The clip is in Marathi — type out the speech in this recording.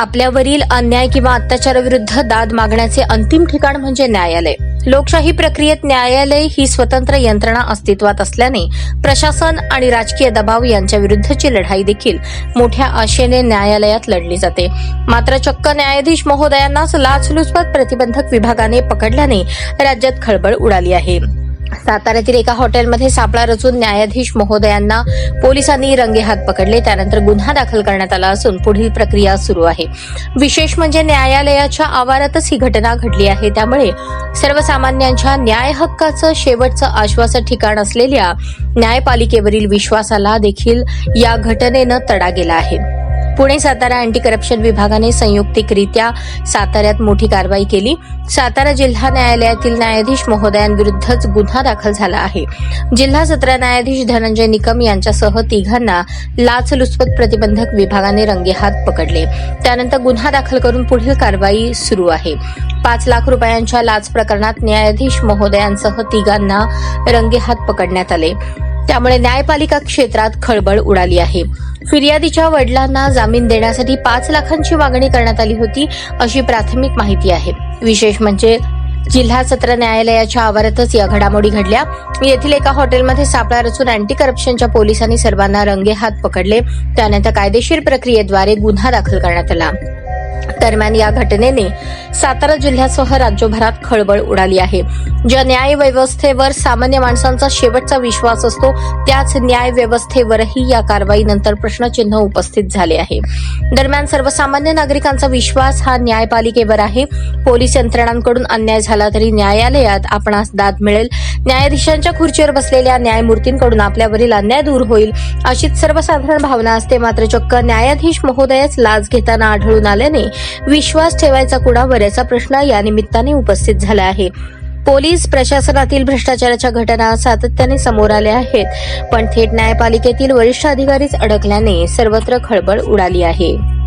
आपल्यावरील अन्याय किंवा अत्याचाराविरुद्ध दाद मागण्याचे अंतिम ठिकाण म्हणजे न्यायालय. लोकशाही प्रक्रियेत न्यायालय ही स्वतंत्र यंत्रणा अस्तित्वात असल्याने प्रशासन आणि राजकीय दबाव यांच्या विरुद्धची लढाई देखील मोठ्या आशेने न्यायालयात लढली जाते. मात्र चक्क न्यायाधीश महोदयांनाच लाचलुचपत प्रतिबंधक विभागाने पकडल्याने राज्यात खळबळ उडाली आहे. साताऱ्यातील एका हॉटेलमध्ये सापळा रचून न्यायाधीश महोदयांना पोलिसांनी रंगेहात पकडले. त्यानंतर गुन्हा दाखल करण्यात आला असून पुढील प्रक्रिया सुरू आहे. विशेष म्हणजे न्यायालयाच्या आवारातच ही घटना घडली आहे. त्यामुळे सर्वसामान्यांच्या न्याय हक्काचं शेवटचं आश्वासन ठिकाण असलेल्या न्यायपालिकेवरील विश्वासाला देखील या घटनेनं तडा गेला आहे. पुणे सातारा अँटी करप्शन विभागाने संयुक्तिकरित्या साताऱ्यात मोठी कारवाई केली. सातारा जिल्हा न्यायालयातील न्यायाधीश महोदयांविरुद्धच गुन्हा दाखल झाला आहे. जिल्हा सत्र न्यायाधीश धनंजय निकम यांच्यासह तिघांना लाचलुचपत प्रतिबंधक विभागाने रंगेहात पकडले. त्यानंतर गुन्हा दाखल करून पुढील कारवाई सुरू आहे. पाच लाख रुपयांच्या लाच प्रकरणात न्यायाधीश महोदयांसह तिघांना रंगेहात पकडण्यात आले. त्यामुळे न्यायपालिका क्षेत्रात खळबळ उडाली आहे. फिर्यादीच्या वडिलांना जामीन देण्यासाठी पाच लाखांची मागणी करण्यात आली होती अशी प्राथमिक माहिती आहे. विशेष म्हणजे जिल्हा सत्र न्यायालयाच्या आवारातच या घडामोडी घडल्या. येथील एका हॉटेलमध्ये सापळा रचून अँटी करप्शनच्या पोलिसांनी सर्वांना रंगेहात पकडले. त्यानंतर कायदेशीर प्रक्रियेद्वारे गुन्हा दाखल करण्यात आला. दरम्यान या घटनेने सातारा जिल्ह्यासह राज्यभरात खळबळ उडाली आहे. ज्या न्याय व्यवस्थेवर सामान्य माणसांचा शेवटचा विश्वास असतो त्याच न्याय व्यवस्थेवरही या कारवाईनंतर प्रश्नचिन्ह उपस्थित झाले आहे. दरम्यान सर्वसामान्य नागरिकांचा विश्वास हा न्यायपालिकेवर आहे. पोलीस यंत्रणांकडून अन्याय झाला तरी न्यायालयात आपणास दाद मिळेल. न्यायाधीशांच्या खुर्चीवर बसलेल्या न्यायमूर्तींकडून आपल्यावरील अन्याय दूर होईल अशीच सर्वसाधारण भावना असते मात्र चक्क न्यायाधीश महोदयच लाच घेताना आढळून आल्याने विश्वास ठेवायचा कुणावर याचा प्रश्न या निमित्ताने उपस्थित झाला आहे. पोलीस प्रशासनातील भ्रष्टाचाराच्या घटना सातत्याने समोर आल्या आहेत. पण थेट न्यायपालिकेतील वरिष्ठ अधिकारीच अडकल्याने सर्वत्र खळबळ उडाली आहे.